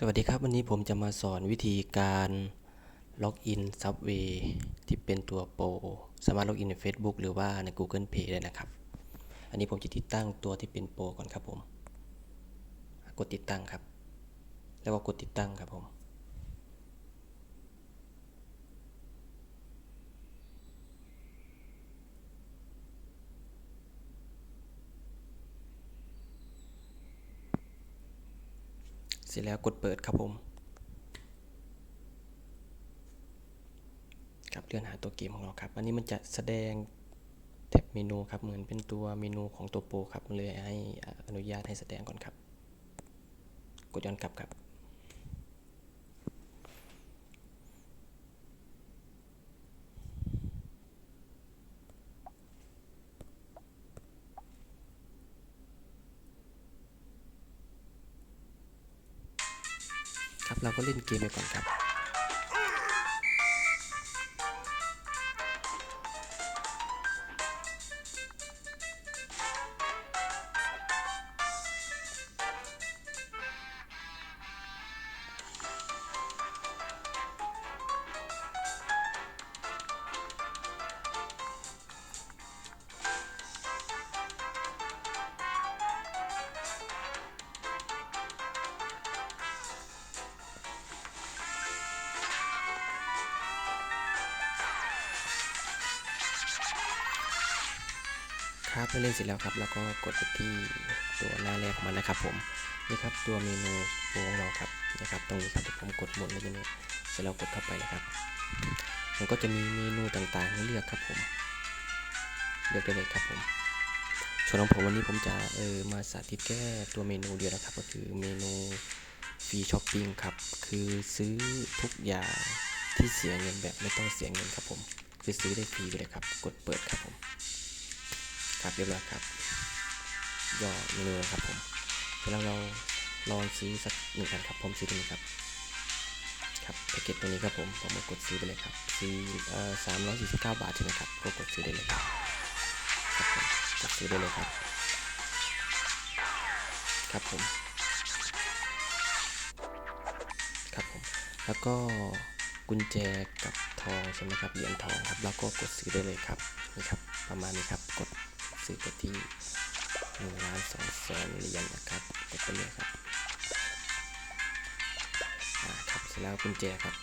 สวัสดีครับ วันนี้ผมจะมาสอนวิธีการล็อกอิน Subway ที่เป็นตัวโปรสามารถล็อกอินใน Facebook หรือว่าใน Google Play ได้นะครับ อันนี้ผมจะติดตั้งตัวที่เป็นโปรก่อนครับผม กดติดตั้งครับ แล้วก็กดติดตั้งครับผม เสร็จแล้วกดเปิดครับผมครับเลื่อนหาตัวเกมของเราครับ อันนี้มันจะแสดงแท็บเมนูครับ เหมือนเป็นตัวเมนูของตัวโปรครับเลยให้อนุญาตให้แสดงก่อนครับ กดย้อนกลับครับ ครับ เราก็เล่นเกมไปก่อนครับ ครับเมื่อเล่นเสร็จแล้วครับ แล้วก็กดไปที่ตัวหน้าแรกของมันนะครับผมนี่ครับตัวเมนูโปรของเราครับนะครับ ตรงนี้ครับที่ผมกดหมดเลยนี่เสร็จแล้วกดเข้าไปนะครับ มันก็จะมีเมนูต่างๆให้เลือกครับผม เลือกได้เลยครับผมส่วนของผมวันนี้ผมจะเออมาสาธิตแค่ตัวเมนูเดียวนะครับ ก็คือเมนูฟรีช้อปปิ้งครับ คือซื้อทุกอย่างที่เสียเงินแบบไม่ต้องเสียเงินครับผมคือซื้อได้ฟรีเลยครับ กดเปิดครับผม ครับเรียบร้อยครับย่อเมนูนครับผมเสร็จแล้วเราลองซื้อสักหนึ่งกันครับผมซื้อตัวนี้ครับครับแพ็กเกจตัวนี้ครับผมผมมากดซื้อไปเลยครับซื้อเอ่อสามร้อยสี่สิบเก้าบาทใช่ไหมครับก็กดซื้อได้เลยครับครับผมกดซื้อได้เลยครับ ครับผม ครับผม แล้วก็กุญแจกับทองใช่ไหมครับเหรียญทองครับ แล้วก็กดซื้อได้เลยครับนี่ครับประมาณนี้ครับกด ซื้อกดที่หนึ่งล้านสองแสนเหรียญนะครับกดไปเลยครับครับเสร็จแล้วกุญแจครับ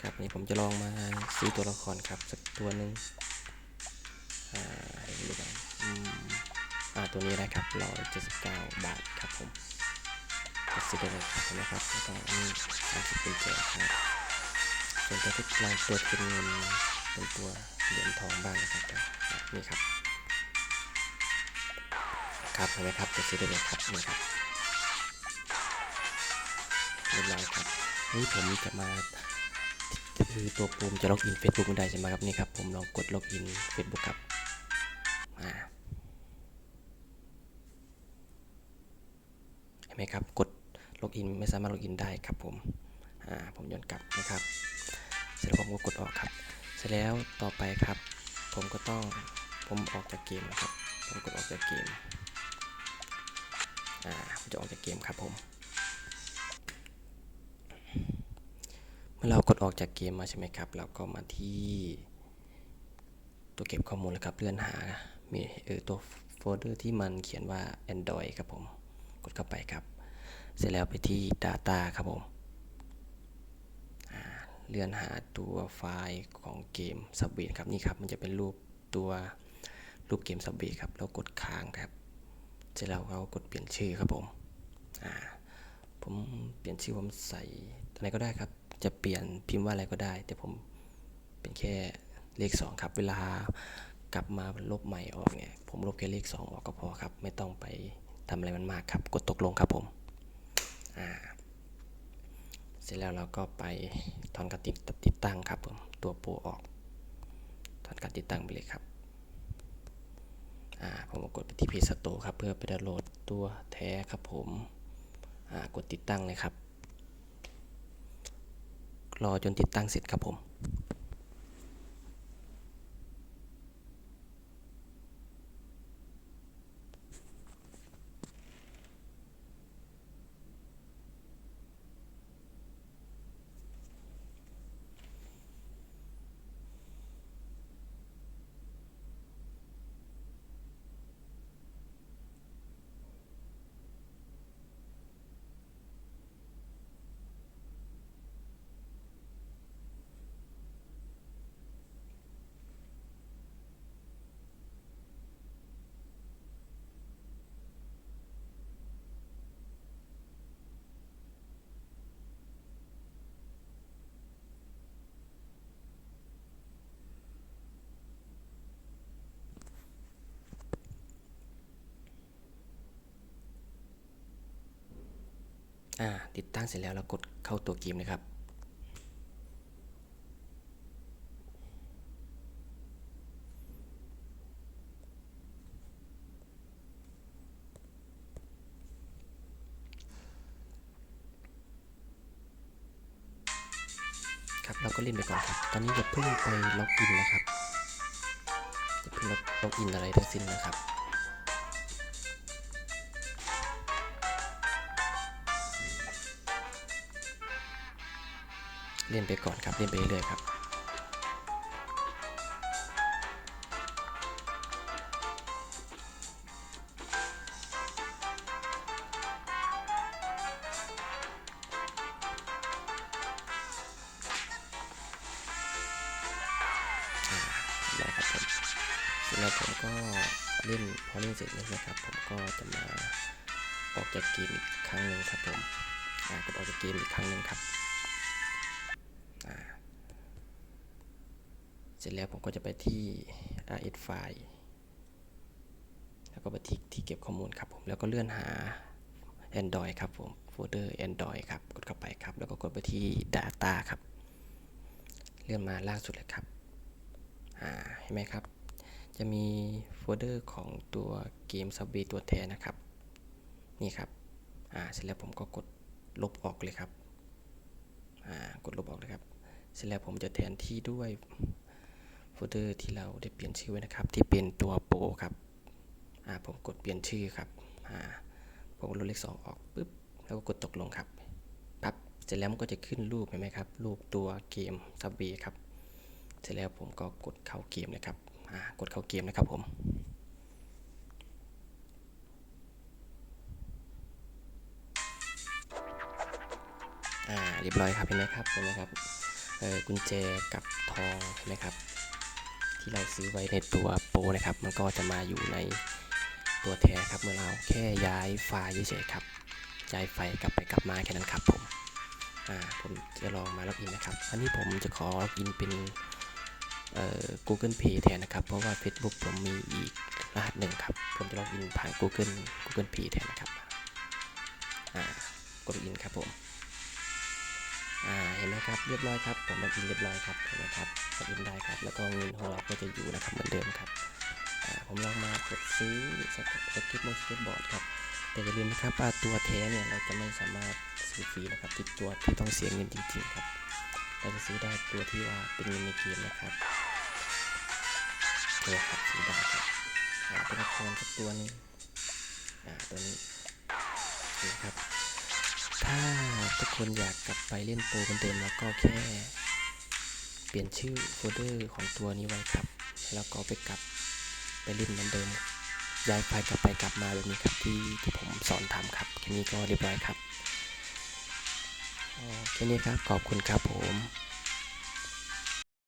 ครับนี่ผมจะลองมาซื้อตัวละครครับสักตัวหนึ่งอ่าเดี๋ยวดูกันอืมอ่าตัวนี้นะครับร้อยเจ็ดสิบเก้าบาทครับผมกดซื้อได้เลยครับนไหมครับแล้วก็นี่สามสิบกุญแจครับ ส่วนตัวที่เราตัวจเป็นเงินเป็นตัวเหรียญทองบ้างนะครับนี่ครับ ครับเห็นไหมครับกดซื้อได้เลยครับนี่ครับเรียบร้อยครับนี่ผมจะมาคือตัวปุ่มจะล็อกอิน Facebook ไม่ได้ใช่ไหมครับนี่ครับผมลองกดล็อกอิน Facebook ครับอ่าเห็นไหมครับกดล็อกอินไม่สามารถล็อกอินได้ครับผม ผมย้อนกลับนะครับ เสร็จแล้วผมก็กดออกครับ เสร็จแล้วต่อไปครับ ผมก็ต้องผมออกจากเกมนะครับ ผมกดออกจากเกมอ่าผมจะออกจากเกมครับผม เมื่อเรากดออกจากเกมมาใช่ไหมครับ เราก็มาที่ตัวเก็บข้อมูลแล้วครับเลื่อนหา มีเออตัวโฟลเดอร์ที่มันเขียนว่า Android ครับผม กดเข้าไปครับ เสร็จแล้วไปที่ Data ครับผม เลื่อนหาตัวไฟล์ของเกม Subway ครับนี่ครับมันจะเป็นรูปตัวรูปเกม Subway ครับแล้วกดค้างครับเสร็จแล้วเรากดเปลี่ยนชื่อครับผมอ่าผมเปลี่ยนชื่อผมใส่อะไรก็ได้ครับ จะเปลี่ยนพิมพ์ว่าอะไรก็ได้ แต่ผมเป็นแค่เลข 2 ครับ เวลากลับมาลบใหม่ออกเนี่ยผมลบแค่เลข 2 ออกก็พอครับ ไม่ต้องไปทำอะไรมันมากครับ กดตกลงครับผมอ่า เสร็จแล้วเราก็ไปถอนการติดติดตั้งครับผมตัวโปรออกถอนการติดตั้งไปเลยครับผมกดไปที่เพจสโตครับเพื่อไปดาวน์โหลดตัวแท้ครับผมกดติดตั้งเลยครับรอจนติดตั้งเสร็จครับผม อ่าติดตั้งเสร็จแล้วเรากดเข้าตัวเกมนะครับ ครับเราก็เล่นไปก่อนครับ ตอนนี้อย่าเพิ่งไปล็อกอินนะครับอย่าเพิ่งล็อกอินอะไรทั้งสิ้นนะครับ เล่นไปก่อนครับ เล่นไปเรื่อยๆครับได้ครับผมแล้วผมก็เล่นพอเล่นเสร็จแล้วนะครับ ผมก็จะมาออกจากเกมอีกครั้งหนึ่งครับผมอ่ากดออกจากเกมอีกครั้งหนึ่งครับ สร็จแล้วผมก็จะไปที่ RS file แล้วก็ไปที่ที่เก็บข้อมูลครับผม แล้วก็เลื่อนหา Android ครับผม โฟลเดอร์ Android ครับ กดเข้าไปครับ แล้วก็กดไปที่ Data ครับ เลื่อนมาล่างสุดเลยครับ อ่า เห็นไหมครับ จะมีโฟลเดอร์ของตัวเกม Subway ตัวแทนนะครับ นี่ครับ อ่า เสร็จแล้วผมก็กดลบออกเลยครับ อ่า กดลบออกเลยครับ เสร็จแล้วผมจะแทนที่ด้วย โฟลเดอร์ที่เราได้เปลี่ยนชื่อไว้นะครับ ที่เป็นตัวโปรครับอ่าผมกดเปลี่ยนชื่อครับอ่าผมลดเลขสองออกปุ๊บแล้วก็กดตกลงครับปั๊บเสร็จแล้วมันก็จะขึ้นรูปเห็นไหมครับ รูปตัวเกม Subway ครับ เสร็จแล้วผมก็กดเข้าเกมนะครับอ่ากดเข้าเกมนะครับผมอ่าเรียบร้อยครับเห็นไหมครับเห็นไหมครับเออกุญแจกับทองเห็นไหมครับ ที่เราซื้อไว้ในตัวโปรนะครับ มันก็จะมาอยู่ในตัวแท้ครับ เมื่อเราแค่ย้ายไฟล์เฉยๆครับ ย้ายไฟล์กลับไปกลับมาแค่นั้นครับผมอ่าผมจะลองมาล็อกอินนะครับ อันนี้ผมจะขอล็อกอินเป็นเอ่อ Google Pay แทนนะครับ เพราะว่า Facebook ผมมีอีกรหัสหนึ่งครับ ผมจะล็อกอินผ่าน Google Google Pay แทนนะครับอ่ากดอกอินครับผมอ่าเห็นไหมครับ เรียบร้อยครับ ผมล็อกอินเรียบร้อยครับเห็นไหมครับล็อกอินได้ครับ แล้วก็เงินของเราก็จะอยู่นะครับเหมือนเดิมครับผมลองมากดซื้อสก็ตสเก็ตโมสเก็ตบอร์ดครับแต่อย่าลืมนะครับว่าตัวแท้เนี่ยเราจะไม่สามารถซื้อฟรีนะครับที่ตัวที่ต้องเสียเงินจริงๆครับเราจะซื้อได้ตัวที่ว่าเป็นเงินในเกมนะครับเนี่ยครับซื้อได้ครับหาตัวละครสักตัวนึงอ่าตัวนี้นี่ครับถ้า ทุกคนอยากกลับไปเล่นโปรเหมือนเดิมแล้วก็แค่ เปลี่ยนชื่อโฟลเดอร์ของตัวนี้ไว้ครับ แล้วก็ไปกลับไปเล่นเหมือนเดิมย้ายไฟล์กลับไปกลับมาแบบนี้ครับที่ที่ผมสอนทำครับแค่นี้ก็เรียบร้อยครับแค่นี้ครับขอบคุณครับผม